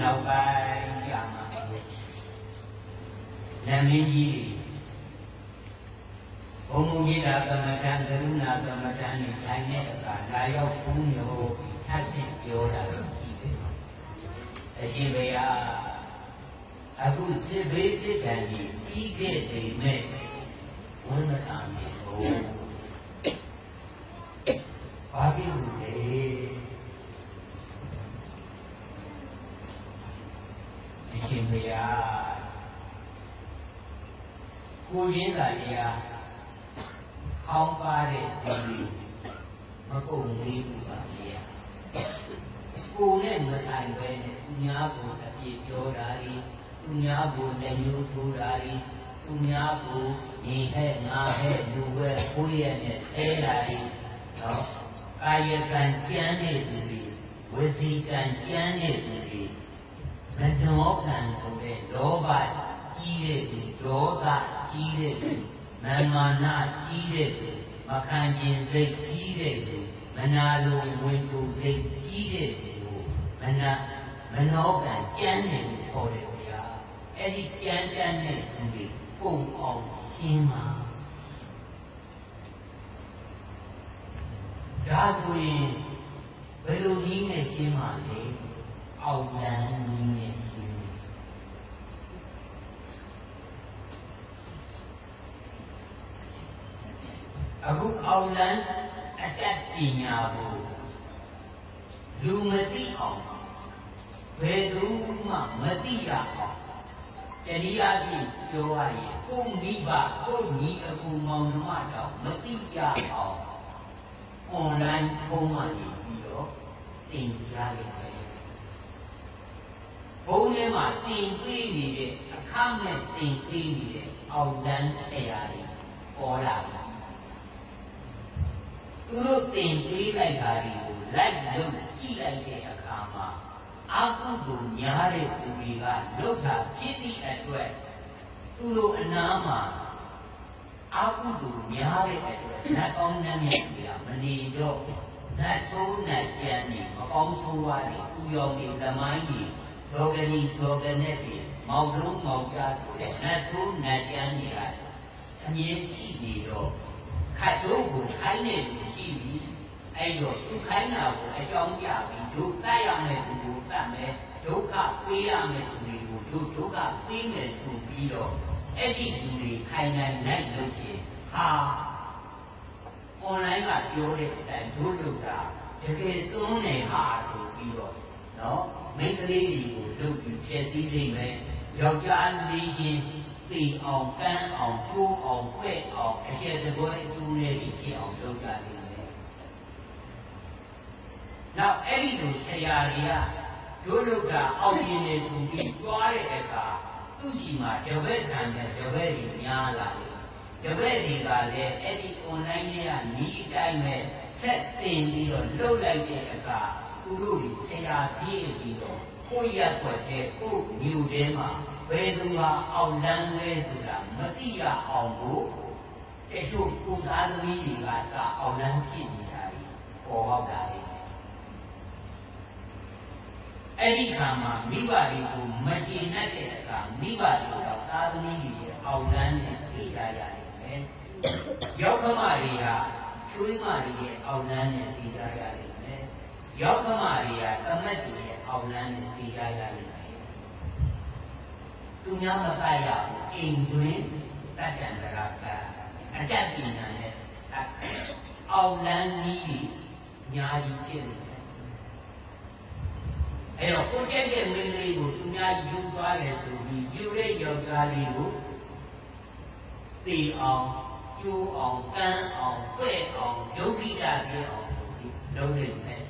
နောက်ပိုင်းကြာမှာနမင်းကြီးဘုံဘုံကြီးတာကမ္မထံကရုဏာကမ္မထံနဲ့တိုင်းတဲ့အခါလာရောက်ဖူးမျိုးထပ်ဆင့်ပြောတာလို့ရှိတယ်အရှင်ဘုရားအခုစစ်ဘေးစစ်တမ်းကြီးပြီးခဲ့တယ်မဲ့ဝန်မတာမြေကိုဘာဖြစ်လို့လဲအရှင်ဘုရားကိုရင်းသာတရားခေါင်းပါတဲ့ဒီမကုန်သေးဘူးပါလေ ကိုယ်နဲ့မဆိုင်ပဲနဲ့သူများကိုအပြစ်ပြောတာဤသူများကိုလက်ညှိုးထိုးတာဤသူများကိုညီဟဲ့ငါဟဲ့လူဝဲကိုရနဲ့ဆဲတာဤနော်ကာယကံကြမ်းတဲ့သူတွေဝစီကံကြမ်းတဲ့သူတွေမနောကံဆိုတဲ့လောဘကြီးတဲ့သူဒေါသကြီးတဲ့သူမာမာနာကြီးတဲ့သူမခံကျင်စိတ်ကြီးတဲ့သူမနာလိုဝင်တူစိတ်ကြီးတဲ့သူ မနာမနောကံကြမ်းနေလို့ခေါ်တယ်ဗျာအဲ့ဒီကြမ်းကြမ်းတဲ့သူတွေပုံအောင်ရှင်းပါဒါဆိုရင်ဘယ်လိုနည်းနဲ့ရှင်းပါလဲအောက်လန်းနည်းနဲ့ရှင်းတယ်အခုအောက်လန်းအတတ်ပညာကို လူမသိအောင်ဘယ်သူမှမသိရအောင်တရားပြည့်ပြောရရင်ကိုယ်မိဘကိုယ်ညီအကူမောင်နှမတော်မသိရအောင် online ပုံမှန်ပြီးတော့တင်ပြရတယ်ဘုန်းထဲမှာတင်ပေးနေတဲ့အခမဲ့တင်ပေးနေတဲ့အောက်တန်းဆရာတွေပေါ်လာတယ်သူတို့တင်ပေးလိုက်တာတွေကို လိုက်လို့ကြည့်လိုက်တဲ့အခါမှာအကုသိုလ်များတဲ့သူတွေကလုတာဖြစ်သည့်အတွက်သူတို့အနာမှာအကုသိုလ်များတဲ့အတွက်နတ်ကောင်းနှမြတ်တွေကမနေတော့နတ်ဆိုးနတ်ကြမ်းနေမကောင်းဆိုးရတွေသူရောင်တွေလမိုင်းတွေဇောကနီဇောကနဲ့တွေမောက်လုံးမောက်ကြဆိုတဲ့နတ်ဆိုးနတ်ကြမ်းတွေကအမြင်ရှိနေတော့ခတ်တို့ကိုခိုင်းနေလူရှိပြီ အဲ့တော့သူခိုင်းတာကိုအကြောင်းပြပြီးဒုတတ်ရမယ်သူကိုတတ်မယ်ဒုက္ခပေးရမယ်သူတွေကိုဒုဒုက္ခပေးမယ်ဆိုပြီးတော့အဲ့ဒီလူတွေခိုင်နိုင်နိုင်လို့ချင်းဟာ online ကပြောတဲ့အတိုင်းဒုလုပ်တာတကယ်စွန်းနေဟာဆိုပြီးတော့နော်မိန်းကလေးတွေကိုလုပ်ပြီးဖြည့်ဆည်းနိုင်မယ်ယောက်ျားလေးချင်းတီအောင်ကန်းအောင်ကိုးအောင်ခွဲ့အောင်အချက်တပွဲအကျိုးလေးတွေဖြစ်အောင်လုပ်ကြတယ် နောက်အဲ့ဒီလိုဆရာတွေကဒုလုပ်တာအောက်ရင်နေသူပြီးသွားတဲ့အခါသူ့ရှိမှာတပည့်ခံတဲ့တပည့်တွေများလာတယ်တပည့်တွေကလည်းအဲ့ဒီ online တွေကနီးတိုင်းပဲဆက်တင်ပြီးတော့လှုပ်လိုက်တဲ့အခါသူတို့ဒီဆရာပြည့်ပြီးတော့ကိုယ့်ရက်ွက်တဲ့ကိုယ့်မြို့ထဲမှာဘယ်သူဟာအောင်လန်းလဲဆိုတာမသိရအောင်ကိုတချို့ကိုသားသမီးတွေကသာအောင်လန်းဖြစ်နေတာပေါ်ပေါက်တာလေ အဲ့ဒီခါမှာမိဘတွေကိုမကျေနပ်တဲ့အခါမိဘတွေတော့သားသမီးတွေရဲ့အောင်လန်းနဲ့ပြေးကြရတယ်ပဲယောက်ကမတွေကချွေးမတွေရဲ့အောင်လန်းနဲ့ပြေးကြရတယ်ပဲယောက်ကမတွေကတမက်တွေရဲ့အောင်လန်းနဲ့ပြေးကြရတယ်သူများမပတ်ရဘူးအိမ်တွင်တတ်တန်တရာကအတက်ပညာနဲ့အောင်လန်းနည်းညာကြီးဖြစ်နေတယ် အဲ့တော့ကိုကြက်တဲ့မင်းလေးကိုသူများယူသွားတယ်ဆိုပြီးယူတဲ့ယောက်ျားလေးကိုသိအောင်ကျိုးအောင်ကန်းအောင်ွဲ့အောင်ဒုက္ခိတပြေအောင်ဆိုပြီးလုပ်နေတယ်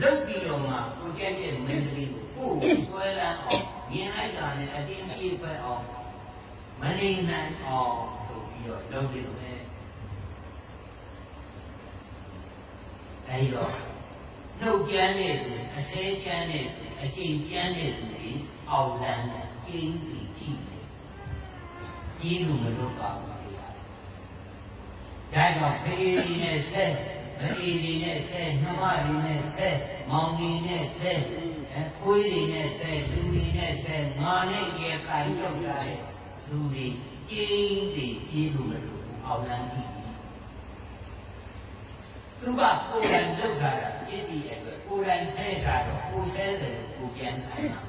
လုပ်ပြီးတော့မှကိုကြက်တဲ့မင်းလေးကိုကိုယ်ဆွဲလန်းအောင်မြင်လိုက်တာနဲ့အတင်းပြေးပဲအောင်မနေနိုင်အောင်ဆိုပြီးတော့လုပ်နေတယ်အဲဒီတော့နှုတ်ကြမ်းတဲ့သူ အစဲကြမ်းတဲ့သူအကျင့်ကြမ်းတဲ့သူတွေအောက်လန်းတဲ့ကျင်းပြီးကြည့်တယ်ကြီးလူမလို့ပါဘူးဗျာဒါကြောင့်ဖေးရီနဲ့ဆက်မအေးရီနဲ့ဆက်နှမရီနဲ့ဆက်မောင်ရီနဲ့ဆက်အဲအဲကိုယ်တွေနဲ့ဆဲသူတွေနဲ့ဆဲငါနဲ့ရေခိုင်လောက်တာတဲ့သူတွေကျင်းတည်ပြေးလို့မလို့အောင်လန်းကြည့်သူကကိုယ်တိုင်လောက်တာ ပြည့်တည်တဲ့အတွက်ကိုယ်တိုင်ဆဲတာတော့ကိုယ်ဆဲတယ်ကိုပြန်ခိုင်းတာ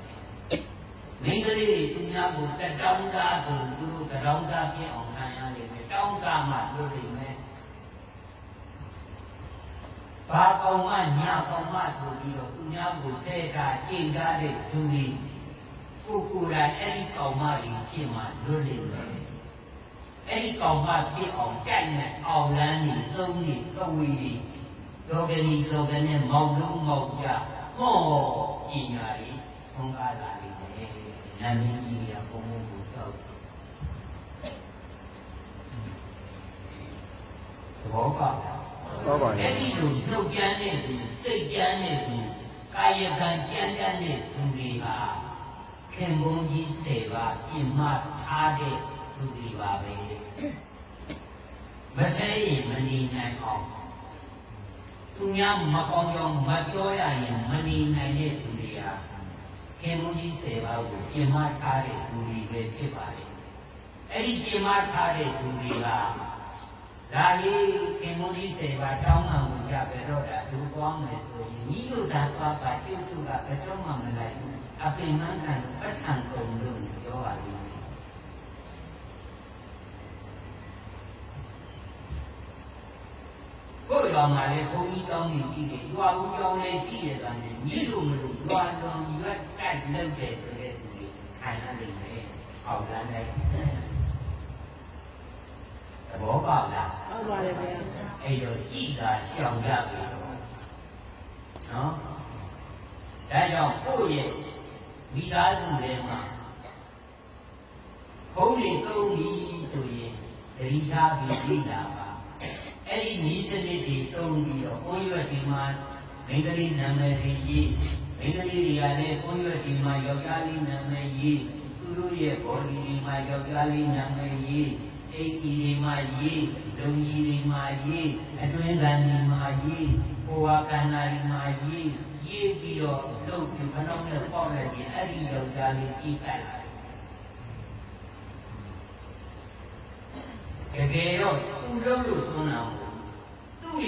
မိန်းကလေးတွေသူများကိုတတောင်းကားကိုသူတို့တတောင်းကားပြင်းအောင်ခံရလိမ့်မယ်တောင်းကားမှလုပ်လိမ့်မယ်ဘာကောင်မှညာကောင်မှဆိုပြီးတော့သူများကိုဆဲတာကျင့်ကားတဲ့သူတွေကိုကိုယ်တိုင်အဲ့ဒီကောင်မကြီးဖြစ်မှလွတ်လိမ့်မယ်အဲ့ဒီကောင်မဖြစ်အောင်ကြိုက်နဲ့အောင်လန်းနေသုံးနေကဝီတွေ ဇောကနီဇောကနဲ့မောင်လုံးမောင်ကြဟောပညာတွေဘုံကားလာလိမ့်မယ်နာမည်ကြီးရဘုံဘုံကိုတော့သဘောပေါက်လားဟုတ်ပါအဲ့ရဲ့ဒီလိုနှုတ်ကြမ်းတဲ့သူစိတ်ကြမ်းတဲ့သူကာယကံကြမ်းတမ်းတဲ့သူတွေဟာခင်ဘုန်းကြီးစေပါပြင်မထားတဲ့သူတွေပါပဲမဆဲရင်မနေနိုင်အောင် သူများမကောင်းကြောင်းမပြောရရင်မနေနိုင်တဲ့သူတွေဟာခင်ဘုန်းကြီးစေပါကိုပြင်မထားတဲ့သူတွေပဲဖြစ်ပါတယ်အဲ့ဒီပြင်မထားတဲ့သူတွေကဒါလေးအင်မုန်းကြီးစေပါတောင်းမှမကြပဲတော့တာဒူသွားမယ်ဆိုရင်မိတို့သာသွားပါကျုပ်တို့ကဘယ်တော့မှမလိုက်ဘူးအပိမန်းကန်ပတ်ဆံကုန်လို့ပြောပါလိမ့်မယ် ကိုယ်တော်မှာလေဘုန်းကြီးတောင်းနေကြည့်တယ်ရွာဦးကြောင်းလေးရှိတယ်ကလည်းမိတို့မလို့ရွာတော်ရွက်တက်လုပ်တယ်ဆိုတဲ့သူတွေခံရလိမ့်မယ်။အောက်လမ်းလိုက်သဘောပေါက်လားဟုတ်ပါတယ်ဗျာအဲ့တော့ကြည်သာရှောင်ရပြီတော့နော်ဒါကြောင့်ကိုယ့်ရဲ့မိသားစုထဲမှာဘုန်းကြီးသုံးပြီဆိုရင်တတိထားပြီးကြည်လာပါ အဲ့ဒီဤစနစ်တွေသုံးပြီးတော့ဘုန်းကြီးကဒီမှာမိန်းကလေးနာမည်တွေရေးမိန်းကလေးတွေကလည်းဘုန်းကြီးကဒီမှာယောက်ျားလေးနာမည်ရေးသူတို့ရဲ့ဘော်ဒီဒီမှာယောက်ျားလေးနာမည်ရေးအိတ်ကြီးတွေမှာရေးလုံကြီးတွေမှာရေးအတွင်းကန်တွေမှာရေးကိုယ်ဝါကန္နာတွေမှာရေးရေးပြီးတော့လုပ်ပြီးခဏနဲ့ပေါက်လိုက်ပြီးအဲ့ဒီယောက်ျားလေးကြီးကတ်လာတယ်တကယ်တော့သူ့လုံးလို့ဆုံးတာမဟုတ်ဘူးသူ့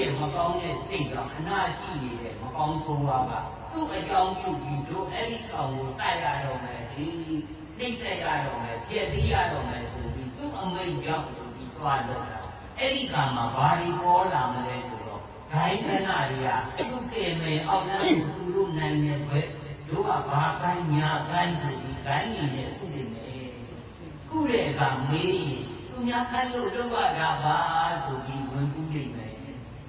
ရဲ့မကောင်းတဲ့စိတ်ကအနာရှိနေတဲ့မကောင်းဆိုးဝါးကသူ့အကြောင်းပြုပြီးတို့အဲ့ဒီကောင်ကိုတိုက်ရတော့မယ်ဒီနှိမ့်ဆက်ရတော့မယ်ပြည့်စည်ရတော့မယ်ဆိုပြီးသူ့အမိတ်ကြောင့်ဆိုပြီးသွားတော့တာအဲ့ဒီကံမှာဘာတွေပေါ်လာမလဲဆိုတော့ဂိုင်းခဏတွေကသူ့ကေမေအောက်လမ်းကိုသူတို့နိုင်နေပဲတို့ကဘာကိုင်းညာကိုင်းဆိုပြီးဂိုင်းနေနဲ့သူ့နေမယ်ခုတဲ့အခါမေးရင်သူများခန့်လို့လုပ်ရတာပါဆိုပြီးဝင်ကူးနေမယ်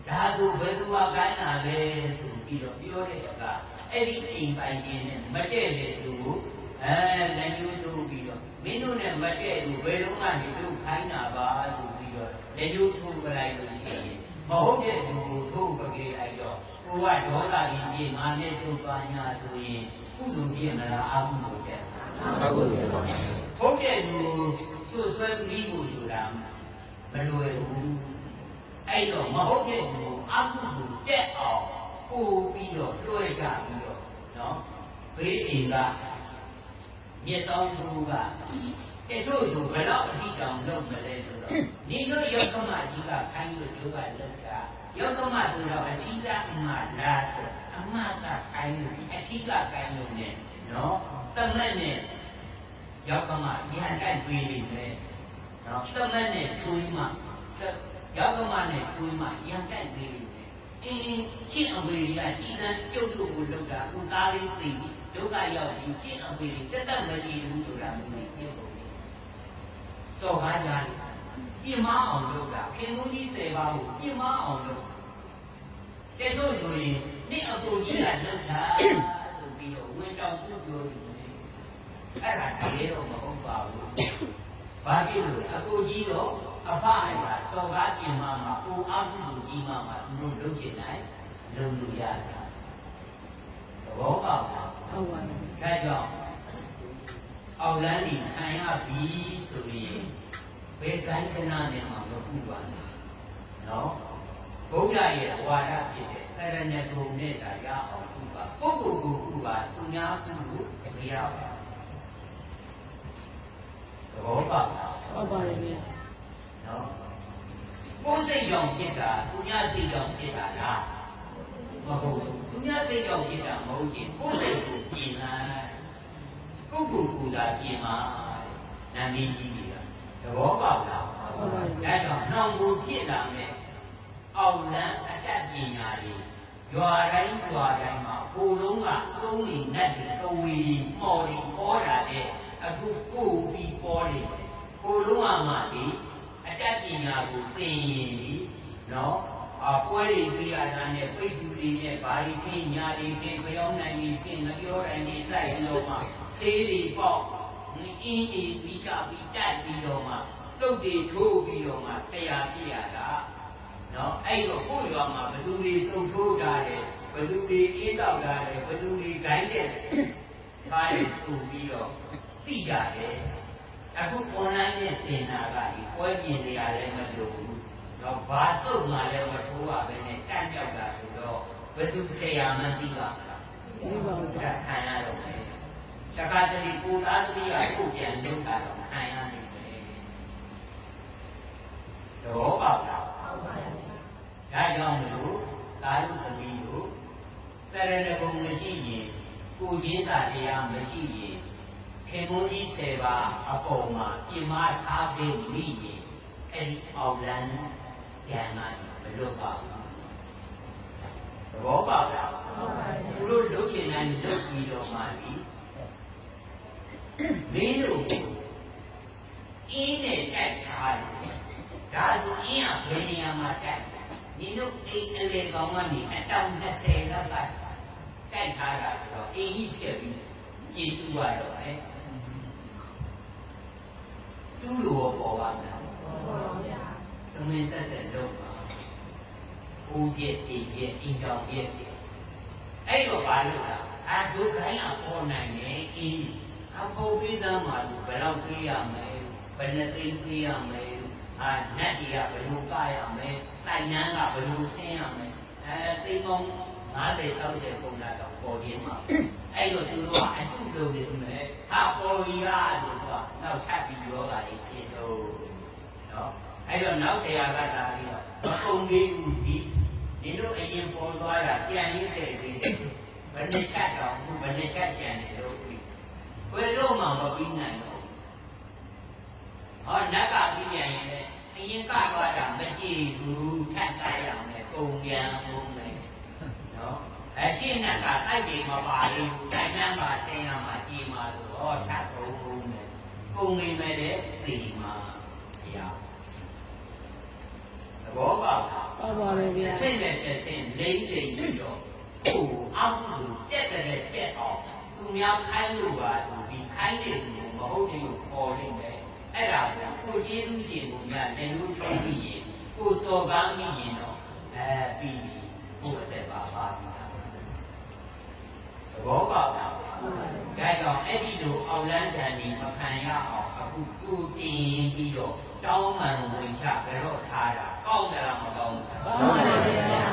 ဒါဆိုဘယ်သူကကိုင်းတာလဲဆိုပြီးတော့ပြောတဲ့အခါအဲ့ဒီအိမ်ပိုင်ရင်နဲ့မတည့်တဲ့သူကိုအဲလည်းညှိုးတို့ပြီးတော့မင်းတို့နဲ့မတည့်ဘူးဘယ်တော့မှနေတို့ခိုင်းတာပါဆိုပြီးတော့လည်းညှိုးထိုးပလိုက်လို့ရှိရင်မဟုတ်တဲ့သူကိုထိုးပကြလိုက်တော့ကိုကဒေါသကြီးပြေငါနဲ့တို့ပါညာဆိုရင်ကုသိုလ်ပြည့်မလားအကုသိုလ်တဲ့အကုသိုလ်ပါဟုတ်တဲ့သူကိုစွတ်ဆွဲပြီးဖို့ဆိုတာမလွယ်ဘူး အဲ့တော့မဟုတ်တဲ့သူကိုအကုသိုလ်တက်အောင်ပို့ပြီးတော့လွှဲကြပြီးတော့နော်ဘေးအိမ်ကမြေတော်သူကတဲ့သူ့သူဘယ်တော့အတိတောင်လုပ်မလဲဆိုတော့ဒီလိုယောကမကြီးကခိုင်းလို့တို့ကလုပ်တာယောကမဆိုတော့အထိကအမှလားဆိုအမှကခိုင်းလို့အထိကခိုင်းလို့ ਨੇ နော်တမက်နဲ့ယောက်ကမဉာဏ်တိုက်ပေးနေတယ်နော်တမန်နဲ့ချွေးမှ ယောက်ကမနဲ့ချွေးမှဉာဏ်တိုက်ပေးနေတယ်အင်းချစ်အဝေးကဒီကံကျုပ်တို့ကိုလောက်တာအခုသားလေးသိပြီဒုက္ခရောက်ရင်ချစ်အဝေးတက်တက်မကြည့်ဘူးဆိုတာမျိုးကိုပြောပုံတယ်စော်ကားကြတယ်ပြမအောင်လုပ်တာခင်ဗျကြီးစေပါကိုပြမအောင်လုပ်တဲ့တို့ဆိုရင်နေ့အကိုကြီးကလောက်တာဆိုပြီးတော့ဝင်တောင်ပြုတ်ပြောနေတယ်အဲ့ဒါတကယ်တော့မဟုတ်ပါဘူး။ဘာဖြစ်လို့လဲအကိုကြီးတော့ အဖအရာတော်ကားပြင်မှာမှာကိုအားကုသိုလ်ကြီးမှာမှာသူတို့လုပ်ချင်တိုင်းလုပ်လို့ရတာ။သဘောပေါက်လားဟုတ်ပါတ။ယ်ဒါကြောင့်အောက်လန်းဒီခံရပြီဆိုရင်ဘယ်ကိုင်းကနာနဲ့မှမပူပါနဲ့။နော်။ဘုရားရဲ့ဝါဒဖြစ်တဲ့တရဏဂုံနဲ့သာရအောင်ပူပါပုဂ္ဂိုလ်ကိုကုပါသူများကုလို့မရပါဘူးသဘောပေါက်လားဟုတ်ပါတယ်ဗျာ နော်ကိုယ်စိတ်ကြောင့်ဖြစ်တာသူများစိတ်ကြောင့်ဖြစ်တာလားမဟုတ်ဘူးသူများစိတ်ကြောင့်ဖြစ်တာမဟုတ်ရင်ကိုယ်စိတ်ကိုပြင်လိုက်ကိုယ်ကိုယ်ကိုယ်သာပြင်ပါနာမည်ကြီးကြီးသဘောပေါက်လားဟုတ်ပါတယ်ဗျာအဲကြောင့်နှောင်ကိုဖြစ်လာမဲ့အောင်လန်းအတတ်ပညာတွေရွာတိုင်းရွာတိုင်းမှာကိုယ်လုံးကသုံးနေနတ်တွေတဝီတွေမော်တွေပေါ်တာတဲ့အခုကိုယ်ပြီးပေါ်နေတယ်ကိုယ်လုံးကမှဒီအ တတ်ပညာကိုသင်ရင်ဒီနော်အပွဲတွေပြရတာနဲ့ပိတ်သူတွေနဲ့ဘာတွေခင်းညာတွေခင်းပြောင်းနိုင်ပြီးခင်းမပြောတိုင်းနေလိုက်ပြီးတော့မှသေးတွေပေါက်အင်းအင်းပြီးကြပြီးတက်ပြီးတော့မှစုပ်တွေထိုးပြီးတော့မှဆရာပြရတာနော်အဲ့တော့ကိုယ်ရွာမှာဘသူတွေစုပ်ထိုးတာတယ်ဘသူတွေအေးတောက်တာတယ်ဘသူတွေဂိုင်းတဲ့ဘာတွေထူပြီးတော့သိကြတယ် အခု online နဲ့သင်တာကဒီပွဲပြင်နေရလဲမလို့ဘူးတော့ဘာစုပ်မှလည်းမထိုးပါပဲနဲ့တန့်ပြောက်တာဆိုတော့ဘသူဆရာမှန်းသိပါမလားဒီပါဦးဗျာခံရတော့မယ်။သက္ကတတိကိုသားသမီးကကိုပြန်လုပ်တာတော့ခံရနေတယ်။တော့ပေါ့လား။ဟုတ်ပါရဲ့။ဒါကြောင့်မလို့သာလူသမီးတို့တရဏဂုံမရှိရင်ကိုရင်းသာတရားမရှိရင် ခေမုန်းကြီးစေပါအပေါ်မှာပြမထားပြီးမိရင်အဲ့ဒီအောင်လန်းဉာဏ်ကမလွတ်ပါဘူး။သဘောပေါက်လား။သူတို့လုပ်ချင်တိုင်းလုပ်ပြီးတော့မှပြီမင်းတို့ကိုအင်းနဲ့တိုက်ထားတယ်ဒါဆိုအင်းကဘယ်နေရာမှာတိုက်နင်တို့အိမ်အလေကောင်ကနေအတောင်20လောက်ကတိုက်ထားတာဆိုတော့အင်းကြီးဖြစ်ပြီးကြည်တူရတော့မယ် သူ့လိုပေါ်ပါမယ်သမင်းတက်တဲ့လုပ်ပါဦးပြည့်အိမ်ပြည့်အင်းကြောင်ပြည့်အဲ့တော့ဘာလို့လဲအာဒုက္ခိုင်းကပေါ်နိုင်တယ်အင်းအဖို့ပြီးသားမှာသူဘယ်တော့ပြေးရမလဲဘယ်နဲ့သိပြေးရမလဲအာနတ်ကြီးကဘယ်လိုကရမလဲတိုင်နန်းကဘယ်လိုဆင်းရမလဲအဲသိပေါင်း90 60ပုံလာတော့ပေါ်ရင်းမှာ အဲ့တော့သူတို့ကအတုလုပ်နေမယ်ဟာပေါ်ကြီးလားလို့ကနောက်ထပ်ပြီးယောဂါတွေဖြစ်တော့နော်အဲ့တော့နောက်ဆရာကလာပြီးတော့မပုံလေးဘူးဒီဒီတို့အရင်ပေါ်သွားတာပြန်ရင်းတဲ့ဒီဘယ်နှချက်တော့ဘယ်နှချက်ကျန်တယ်လို့ပြီးဘယ်တော့မှမပြီးနိုင်တော့ဟောနတ်ကပြီးပြန်ရင်လည်းအရင်ကသွားတာမကြည့်ဘူးထပ်ကြရအောင်လေပုံပြန်ပုံမယ်နော် အရှင်းနတ်ကတိုက်ပြီးမပါဘူးတိုင်နှမ်းပါဆင်းရမှာကြည်မှာဆိုတော့ထပ်ပုံပုံမယ်ပုံမိမယ်တဲ့ဒီမှာဘုရားသဘောပေါက်လားဟုတ်ပါတယ်ဗျာဆင့်တဲ့တဲ့ဆင့်လိမ့်လိမ့်ပြီးတော့ကိုယ်အောက်ကိုတက်တဲ့တက်အောင်သူများခိုင်းလို့ပါသူဒီခိုင်းတဲ့သူမဟုတ်ဘူးကိုပေါ်နေတယ်အဲ့ဒါကိုကိုကျေးဇူးရှင်ကိုများလည်းလို့ပြောပြီးရင်ကိုစော်ကားမိရင်တော့အဲပြီးပြီကိုအသက်ပါပါပြီသ ဘောပေါက်လားဟုတ်ပါတယ်ဒါကြောင့်အဲ့ဒီလိုအောင်လန်းတန်ဒီမခံရအောင်အခုသူတင်ပြီးတော့တောင်းမှန်ဝင်ချကြတော့ထားတာကောင်းတယ်လားမကောင်းဘူးလားဟုတ်ပါတယ်ဗျာ